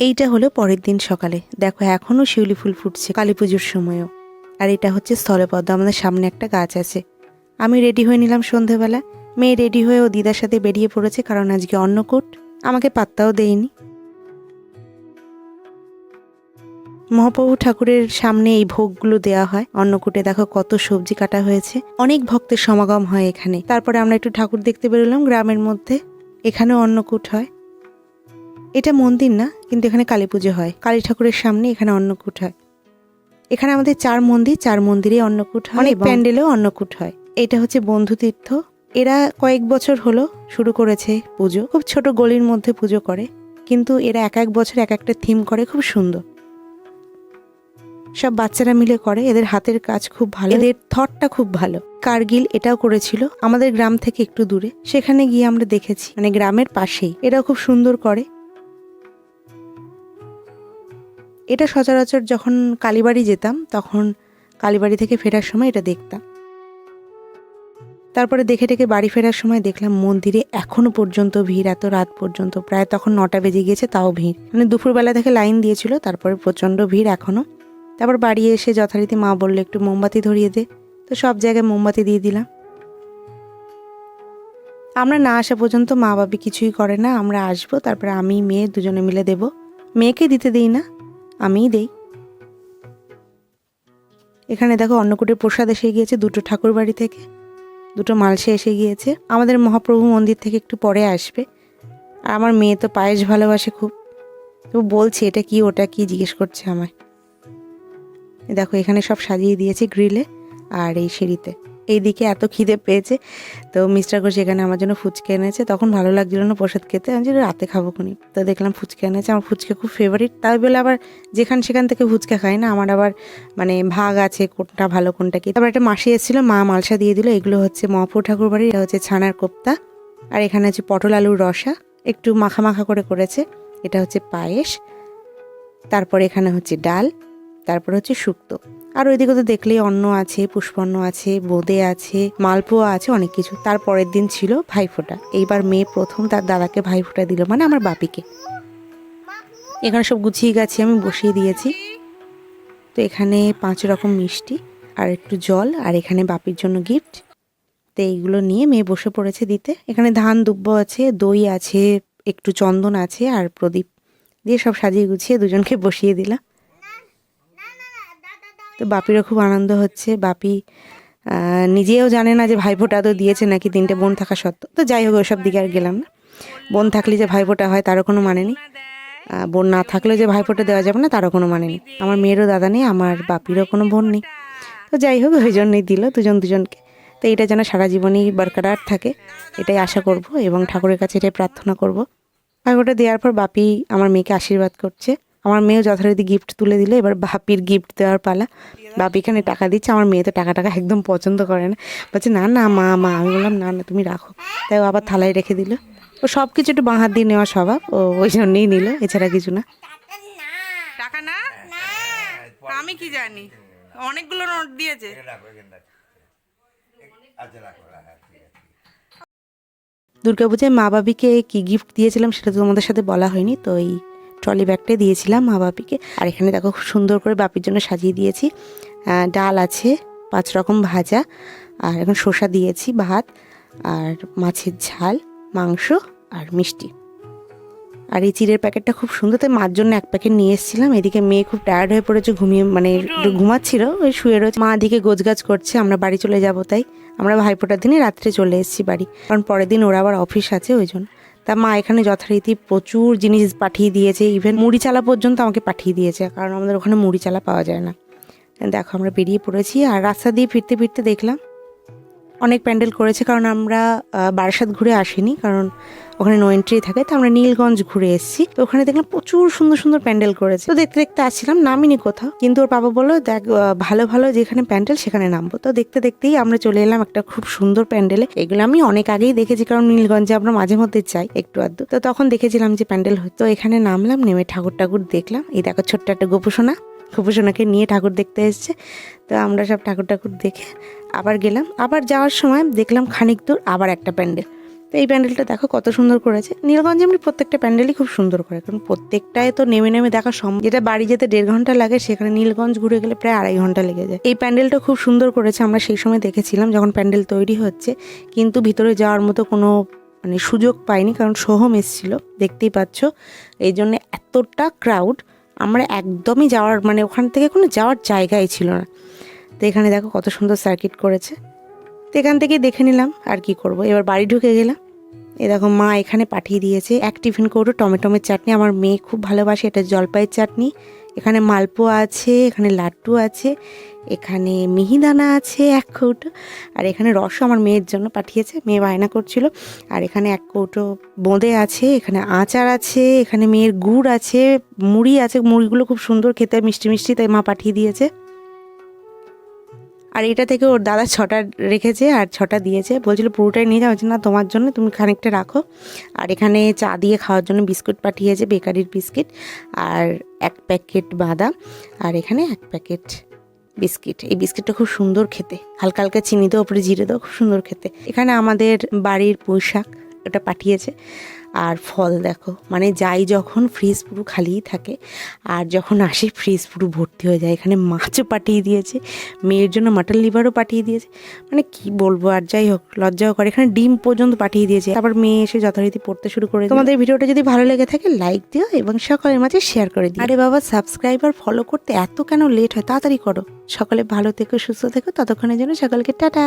এইটা হলো পরের দিন সকালে। দেখো এখনও শিউলি ফুল ফুটছে কালী পুজোর সময়ও। আর এটা হচ্ছে স্থলপদ্ম, আমাদের সামনে একটা গাছ আছে। আমি রেডি হয়ে নিলাম সন্ধেবেলা। মেয়ে রেডি হয়ে ও দিদার সাথে বেরিয়ে পড়েছে, কারণ আজকে অন্নকূট। আমাকে পাত্তাও দেয়নি। মহাপ্রভু ঠাকুরের সামনে এই ভোগগুলো দেওয়া হয়। অন্নকূটে দেখো কত সবজি কাটা হয়েছে। অনেক ভক্তের সমাগম হয় এখানে। তারপরে আমরা একটু ঠাকুর দেখতে বেরোলাম গ্রামের মধ্যে। এখানেও অন্নকূট হয়। এটা মন্দির না কিন্তু এখানে কালী পুজো হয়। কালী ঠাকুরের সামনে এখানে অন্নকূট হয়। এখানে আমাদের চার মন্দির চার মন্দিরে অন্নকূট হয় অনেক প্যান্ডেলেও অন্নকূট হয়। এটা হচ্ছে বন্ধু তীর্থ। এরা কয়েক বছর হলো শুরু করেছে পুজো। খুব ছোট গলির মধ্যে পুজো করে কিন্তু এরা এক এক বছর এক একটা থিম করে খুব সুন্দর। সব বাচ্চারা মিলে করে এদের হাতের কাজ খুব ভালো। এদের থটটা খুব ভালো। কার্গিল এটাও করেছিল আমাদের গ্রাম থেকে একটু দূরে। সেখানে গিয়ে আমরা দেখেছি মানে গ্রামের পাশেই। এরাও খুব সুন্দর করে। এটা সচরাচর যখন কালীবাড়ি যেতাম, তখন কালীবাড়ি থেকে ফেরার সময় এটা দেখতাম। তারপরে দেখে টেকে বাড়ি ফেরার সময় দেখলাম মন্দিরে এখনও পর্যন্ত ভিড়, এত রাত পর্যন্ত, প্রায় তখন নটা বেজে গিয়েছে, তাও ভিড়। মানে দুপুরবেলা থেকে লাইন দিয়েছিল, তারপরে প্রচণ্ড ভিড় এখনও। তারপর বাড়ি এসে যথারীতি মা বলল, একটু মোমবাতি ধরিয়ে দে। তো সব জায়গায় মোমবাতি দিয়ে দিলাম। আমরা না আসা পর্যন্ত মা বাবি কিছুই করে না, আমরা আসব, তারপরে আমি, মেয়ে দুজনে মিলে দেব। মেয়েকে দিতে দিই না আমিই দেই। এখানে দেখো অন্নকূটের প্রসাদ এসে গিয়েছে, দুটো ঠাকুর বাড়ি থেকে, দুটো মালসে এসে গিয়েছে। আমাদের মহাপ্রভু মন্দির থেকে একটু পরে আসবে। আর আমার মেয়ে তো পায়েস ভালোবাসে খুব। তো বলছে, এটা কি, ওটা কি জিজ্ঞেস করছে আমায়। দেখো, এখানে সব সাজিয়ে দিয়েছে গ্রিলে আর এই সিঁড়িতে। এইদিকে এত খিদে পেয়েছে। তো মিস্টার ঘোষ এখানে আমার জন্য ফুচকে এনেছে, তখন ভালো লাগছিল না প্রসাদ খেতে। আমি যে রাতে খাব খুনি। তো দেখলাম ফুচকে এনেছে, আমার ফুচকে খুব ফেভারিট তাই বলে আবার যেখান সেখান থেকে ফুচকা খাই না, আমার আবার মানে ভাগ আছে কোনটা ভালো, কোনটা কি। তারপর একটা মাসি এসেছিল, মা মালসা দিয়ে দিল, এগুলো হচ্ছে মহাপুর ঠাকুর বাড়ি এটা হচ্ছে ছানার কোপ্তা। আর এখানে হচ্ছে পটল আলুর রসা, একটু মাখা মাখা করে করেছে, এটা হচ্ছে পায়েস। তারপর এখানে হচ্ছে ডাল। তারপর হচ্ছে শুক্তো। আর ওইদিকে তো দেখলেই অন্ন আছে, পুষ্পন্ন আছে, বোঁদে আছে, মালপোয়া আছে, অনেক কিছু। তার পরের দিন ছিল ভাইফোঁটা। এইবার মেয়ে প্রথম তার দাদাকে ভাইফোঁটা দিল মানে আমার বাপিকে। এখানে সব গুছিয়ে গেছি, আমি বসিয়ে দিয়েছি। তো এখানে পাঁচ রকম মিষ্টি, আর একটু জল, আর এখানে বাপির জন্য গিফট। তো এইগুলো নিয়ে মেয়ে বসে পড়েছে দিতে। এখানে ধান, দুব্ব আছে, দই আছে, একটু চন্দন আছে, আর প্রদীপ। দিয়ে সব সাজিয়ে গুছিয়ে দুজনকে বসিয়ে দিলাম। তো বাপিরও খুব আনন্দ হচ্ছে। বাপি নিজেও জানে না যে ভাইফোঁটা তো দিয়েছে নাকি তিনটে বোন থাকা সত্ত্বেও। তো যাই হোক ওইসব দিকে আর গেলাম না। বোন থাকলে যে ভাইফোঁটা হয় তারও কোনো মানে নেই। বোন না থাকলেও যে ভাইফোঁটা দেওয়া যাবে না তারও কোনো মানে নেই। আমার মেয়েরও দাদা নেই, আমার বাপিরও কোনো বোন নেই। তো যাই হোক, ওই জন্যই দিল দুজন দুজনকে। তো এটা যেন সারা জীবনই বরকরার থাকে, এটাই আশা করব এবং ঠাকুরের কাছে এটাই প্রার্থনা করব। ভাইফোঁটা দেওয়ার পর বাপি আমার মেয়েকে আশীর্বাদ করছে। আমার মেয়েও যথারীতি গিফট তুলে দিল এবার বাপির গিফট দেওয়ার পালা। বাপি এখানে টাকা দিচ্ছে আমার মেয়ে তো টাকা টাকা একদম পছন্দ করে না। বলছে না না মা মা। আমি বললাম না না তুমি রাখো। তাই ও আবার থালায় রেখে দিল। ও সব কিছু একটু বাঁ হাত দিয়ে নেওয়া স্বভাব ও ওই জন্যই নিল এছাড়া কিছু না। টাকা না? আমি কি জানি? অনেকগুলো নোট দিয়েছে। দুর্গাপূজায় মা বাবিকে কি গিফট দিয়েছিলাম সেটা তো তোমাদের সাথে বলা হয়নি তো এই ট্রলি ব্যাগটাই দিয়েছিলাম মা বাপিকে। আর এখানে দেখো খুব সুন্দর করে বাপির জন্য সাজিয়ে দিয়েছি। ডাল আছে পাঁচ রকম ভাজা আর এখন শসা দিয়েছি ভাত আর মাছের ঝাল মাংস আর মিষ্টি। আর এই চিড়ের প্যাকেটটা খুব সুন্দর তাই মার জন্য এক প্যাকেট নিয়ে এসেছিলাম। এদিকে মেয়ে খুব টায়ার্ড হয়ে পড়েছে ঘুমিয়ে মানে একটু ঘুমাচ্ছিল ওই শুয়ে রয়েছে। মা দিকে গোছগাছ করছে আমরা বাড়ি চলে যাব তাই। আমরা ভাইফোঁটার দিনে রাত্রে চলে এসেছি বাড়ি। কারণ পরের দিন ওরা আবার অফিস আছে ওই জন্য। তা মা এখানে যথারীতি প্রচুর জিনিস পাঠিয়ে দিয়েছে। ইভেন মুড়ি চালা পর্যন্ত আমাকে পাঠিয়ে দিয়েছে, কারণ আমাদের ওখানে মুড়ি চালা পাওয়া যায় না। দেখো আমরা বেরিয়ে পড়েছি আর রাস্তা দিয়ে ফিরতে ফিরতে দেখলাম অনেক প্যান্ডেল করেছে, কারণ আমরা বারাসাত ঘুরে আসিনি, কারণ ওখানে নো এন্ট্রি থাকে, তো আমরা নীলগঞ্জ ঘুরে এসেছি। তো ওখানে দেখলাম প্রচুর সুন্দর সুন্দর প্যান্ডেল করেছে। তো দেখতে দেখতে আসছিলাম, নামিনি কোথাও, কিন্তু ওর বাবা বলল, দেখ ভালো ভালো যেখানে প্যান্ডেল সেখানে নামবো। তো দেখতে দেখতেই আমরা চলে এলাম একটা খুব সুন্দর প্যান্ডেলে। এগুলো আমি অনেক আগেই দেখেছি, কারণ নীলগঞ্জে আমরা মাঝে মধ্যে যাই একটু আধটু। তো তখন দেখেছিলাম যে প্যান্ডেল হতো এখানে নামলাম, নেমে ঠাকুর ঠাকুর দেখলাম। এই দেখো ছোট্ট একটা গোপুসোনা। গোপুসোনাকে নিয়ে ঠাকুর দেখতে এসছে। তো আমরা সব ঠাকুর ঠাকুর দেখে আবার গেলাম। আবার যাওয়ার সময় দেখলাম খানিক দূর আবার একটা প্যান্ডেল। তো এই প্যান্ডেলটা দেখো কত সুন্দর করেছে। নীলগঞ্জে এমনি প্রত্যেকটা প্যান্ডেলই খুব সুন্দর করে। কারণ প্রত্যেকটায় তো নেমে নেমে দেখা সম্ভব। যেটা বাড়ি যেতে দেড় ঘণ্টা লাগে, সেখানে নীলগঞ্জ ঘুরে গেলে প্রায় আড়াই ঘণ্টা লেগে যায়। এই প্যান্ডেলটা খুব সুন্দর করেছে। আমরা সেই সময় দেখেছিলাম যখন প্যান্ডেল তৈরি হচ্ছে। কিন্তু ভিতরে যাওয়ার মতো কোনো মানে সুযোগ পাইনি, কারণ সোহম এসেছিল। দেখতেই পাচ্ছ। এই জন্য এতটা ক্রাউড আমরা একদমই যাওয়ার মানে ওখান থেকে কোনো যাওয়ার জায়গাই ছিল না। তো এখানে দেখো কত সুন্দর সার্কিট করেছে। তো এখান থেকে দেখে নিলাম আর কি করব। এবার বাড়ি ঢুকে গেলাম। এ দেখো মা এখানে পাঠিয়ে দিয়েছে এক টিফিন কৌটো টমেটোমের চাটনি। আমার মেয়ে খুব ভালোবাসে, এটা জলপাইয়ের চাটনি। এখানে মালপোয়া আছে, এখানে লাড্ডু আছে, এখানে মিহিদানা আছে এক কৌটো, আর এখানে রসও আমার মেয়ের জন্য পাঠিয়েছে, মেয়ে বায়না করছিল। আর এখানে এক কৌটো বোঁদে আছে, এখানে আচার আছে, এখানে মেয়ের গুড় আছে, মুড়ি আছে, মুড়িগুলো খুব সুন্দর খেতে, মিষ্টি মিষ্টি তাই মা পাঠিয়ে দিয়েছে। আর এটা থেকে ওর দাদা ছটা রেখেছে আর ছটা দিয়েছে। বলছিল, পুরোটাই নিয়ে যাওয়া না, তোমার জন্য তুমি খানিকটা রাখো। আর এখানে চা দিয়ে খাওয়ার জন্য বিস্কুট পাঠিয়েছে, বেকারির বিস্কিট আর এক প্যাকেট বাদাম আর এখানে এক প্যাকেট বিস্কিট। এই বিস্কিটটা খুব সুন্দর খেতে। হালকা হালকা চিনি দেওয়া উপরে জিরে দেওয়া, খুব সুন্দর খেতে। এখানে আমাদের বাড়ির পোশাক ওটা পাঠিয়েছে। আর ফল দেখো। মানে যাই যখন ফ্রিজ পুরো খালিই থাকে আর যখন আসি ফ্রিজ পুরো ভর্তি হয়ে যায়। এখানে মাছও পাঠিয়ে দিয়েছে মেয়ের জন্য মাটন লিভারও পাঠিয়ে দিয়েছে। মানে কি বলব আর যাই হোক লজ্জাও করে। এখানে ডিম পর্যন্ত পাঠিয়ে দিয়েছে। আবার মেয়ে এসে যথারীতি পড়তে শুরু করে। তোমাদের ভিডিওটা যদি ভালো লেগে থাকে লাইক দিও এবং সকলের মাঝে শেয়ার করে দিও। আরে বাবা সাবস্ক্রাইব আর ফলো করতে এত কেন লেট হয়? তাড়াতাড়ি করো। সকলে ভালো থেকো সুস্থ থেকো। ততক্ষণের জন্য সকলকে টাটা।